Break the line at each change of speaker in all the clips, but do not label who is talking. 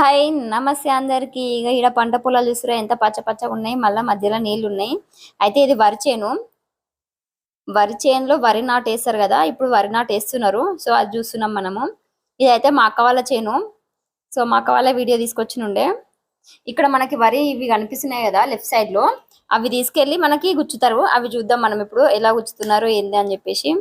Hi నమస్తే అందరికి. ఇక ఈడ పంట పొలాలు చూసారా ఎంత పచ్చ పచ్చగా ఉన్నాయి మళ్ళీ మధ్యలో నీళ్ళు ఉన్నాయి. అయితే ఇది వరి చేను. వరి చేనులో వరి నాటు వేస్తారు కదా ఇప్పుడు వరి నాటు వేస్తున్నారు. సో అది చూస్తున్నాం మనము. ఇదైతే మా అక్క వాళ్ళ చేను. సో మా అక్క వాళ్ళ వీడియో తీసుకొచ్చినుండే ఇక్కడ మనకి వరి ఇవి కనిపిస్తున్నాయి కదా లెఫ్ట్ సైడ్లో అవి తీసుకెళ్ళి మనకి గుచ్చుతారు. అవి చూద్దాం మనం ఇప్పుడు ఎలా గుచ్చుతున్నారు ఏంది అని చెప్పేసి.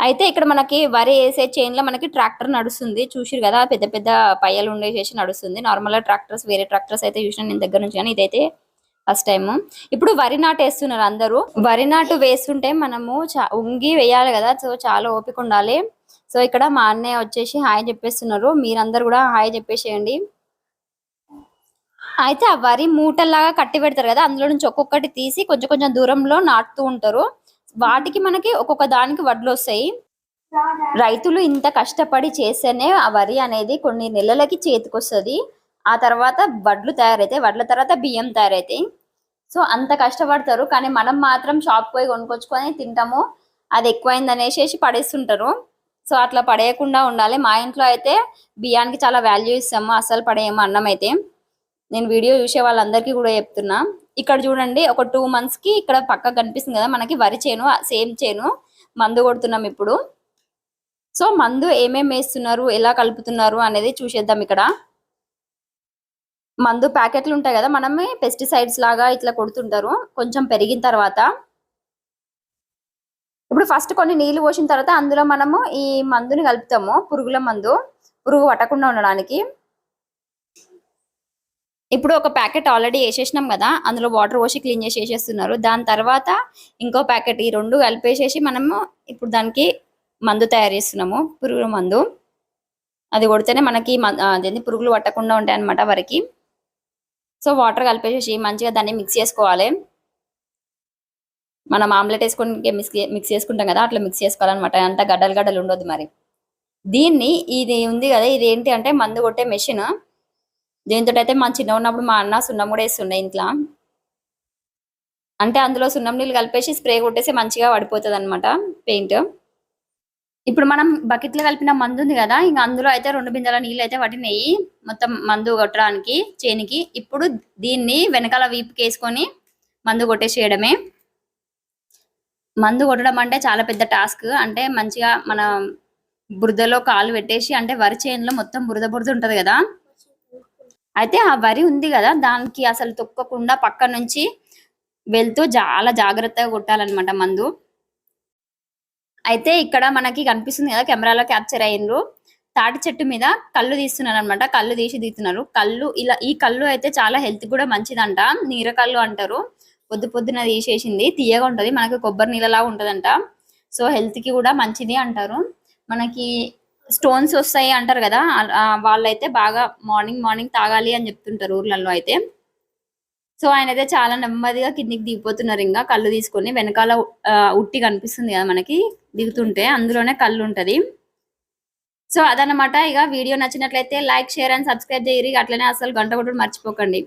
అయితే ఇక్కడ మనకి వరి వేసే చైన్లో మనకి ట్రాక్టర్ నడుస్తుంది. చూసిరు కదా పెద్ద పెద్ద పయ్యలు ఉండేసేసి నడుస్తుంది. నార్మల్ ట్రాక్టర్స్ వేరే ట్రాక్టర్స్ అయితే చూసిన నేను దగ్గర నుంచి కానీ ఇదైతే ఫస్ట్ టైం ఇప్పుడు వరి నాటు వేస్తున్నారు అందరూ. వరి నాటు వేస్తుంటే మనము చా- ఉంగి వేయాలి కదా సో చాలా ఓపిక ఉండాలి. సో ఇక్కడ మా అన్నయ్య వచ్చేసి హాయ్ చెప్పేస్తున్నారు. మీరందరు కూడా హాయ్ చెప్పేసేయండి. అయితే ఆ వరి మూటల్లాగా కట్టి పెడతారు కదా అందులో నుంచి ఒక్కొక్కటి తీసి కొంచెం కొంచెం దూరంలో నాటుతూ ఉంటారు. వాటికి మనకి ఒక్కొక్క దానికి వడ్లు వస్తాయి. రైతులు ఇంత కష్టపడి చేస్తేనే ఆ వరి అనేది కొన్ని నెలలకి చేతికొస్తుంది. ఆ తర్వాత వడ్లు తయారైతాయి వడ్ల తర్వాత బియ్యం తయారైతాయి. సో అంత కష్టపడతారు. కానీ మనం మాత్రం షాప్ పోయి కొనుక్కొచ్చుకొని తింటాము. అది ఎక్కువైంది అనేసి పడేస్తుంటారు. సో అట్లా పడేయకుండా ఉండాలి. మా ఇంట్లో అయితే బియ్యానికి చాలా వాల్యూ ఇస్తాము. అసలు పడేయము అన్నం అయితే. నేను వీడియో చూసే వాళ్ళందరికీ కూడా చెప్తున్నా. ఇక్కడ చూడండి ఒక టూ మంత్స్కి ఇక్కడ పక్క కనిపిస్తుంది కదా మనకి వరి చేను సేమ్ చేను మందు కొడుతున్నాం ఇప్పుడు. సో మందు ఏమేమి వేస్తున్నారు ఎలా కలుపుతున్నారు అనేది చూసేద్దాం ఇక్కడ. మందు ప్యాకెట్లు ఉంటాయి కదా మనమే పెస్టిసైడ్స్ లాగా ఇట్లా కొడుతుంటారు కొంచెం పెరిగిన తర్వాత. ఇప్పుడు ఫస్ట్ కొన్ని నీళ్ళు పోసిన తర్వాత అందులో మనము ఈ మందుని కలుపుతాము పురుగుల మందు. పురుగు పట్టకుండా ఉండడానికి. ఇప్పుడు ఒక ప్యాకెట్ ఆల్రెడీ వేసేసినాం కదా అందులో వాటర్ పోసి క్లీన్ చేసి వేసేస్తున్నారు. దాని తర్వాత ఇంకో ప్యాకెట్ ఈ రెండు కలిపేసేసి మనము ఇప్పుడు దానికి మందు తయారు చేస్తున్నాము పురుగుల మందు. అది కొడితేనే మనకి అదేంటి పురుగులు పట్టకుండా ఉంటాయి అనమాట వరకు. సో వాటర్ కలిపేసేసి మంచిగా దాన్ని మిక్స్ చేసుకోవాలి. మనం ఆమ్లెట్ వేసుకొని మిక్స్ మిక్స్ చేసుకుంటాం కదా అట్లా మిక్స్ చేసుకోవాలన్నమాట. అంత గడ్డలు గడ్డలు ఉండొద్దు మరి. దీన్ని ఇది ఉంది కదా ఇది ఏంటి అంటే మందు కొట్టే మెషిన్. దీంతో అయితే మా చిన్న ఉన్నప్పుడు మా అన్న సున్నం కూడా వేస్తుండే ఇంట్లో. అంటే అందులో సున్నం నీళ్ళు కలిపేసి స్ప్రే కొట్టేసి మంచిగా పడిపోతుంది అనమాట పెయింట్. ఇప్పుడు మనం బకెట్లో కలిపిన మందు ఉంది కదా ఇంకా అందులో అయితే రెండు బిందెల నీళ్ళు అయితే పట్టినాయి. మొత్తం మందు కొట్టడానికి చేనికి. ఇప్పుడు దీన్ని వెనకాల వీపుకి వేసుకొని మందు కొట్టేసేయడమే. మందు కొట్టడం అంటే చాలా పెద్ద టాస్క్. అంటే మంచిగా మన బురదలో కాలు పెట్టేసి అంటే వరి చేనులో మొత్తం బురద బురద ఉంటుంది కదా అయితే ఆ వరి ఉంది కదా దానికి అసలు తొక్కకుండా పక్క నుంచి వెళ్తూ చాలా జాగ్రత్తగా కొట్టాలన్నమాట మందు. అయితే ఇక్కడ మనకి కనిపిస్తుంది కదా కెమెరాలో క్యాప్చర్ అయ్యిండ్రు. తాటి చెట్టు మీద కళ్ళు తీస్తున్నారు అనమాట కళ్ళు తీసి తీస్తున్నారు కళ్ళు ఇలా ఈ కళ్ళు అయితే చాలా హెల్త్ కూడా మంచిదంట నీర కళ్ళు అంటారు. పొద్దు పొద్దున తీసేసింది తీయగా ఉంటది మనకి కొబ్బరి నీళ్ళలా ఉంటదంట. సో హెల్త్కి కూడా మంచిది అంటారు. మనకి స్టోన్స్ వస్తాయి అంటారు కదా వాళ్ళైతే బాగా మార్నింగ్ మార్నింగ్ తాగాలి అని చెప్తుంటారు ఊర్లలో అయితే. సో ఆయన అయితే చాలా నెమ్మదిగా కిందికి దిగిపోతున్నారు ఇంకా కళ్ళు తీసుకొని వెనకాల ఉట్టి కనిపిస్తుంది కదా మనకి దిగుతుంటే అందులోనే కళ్ళు ఉంటది. సో అదనమాట ఇక వీడియో నచ్చినట్లయితే లైక్ షేర్ అండ్ సబ్స్క్రైబ్ చేయరు అట్లనే అసలు గంట కొట్టడం మర్చిపోకండి.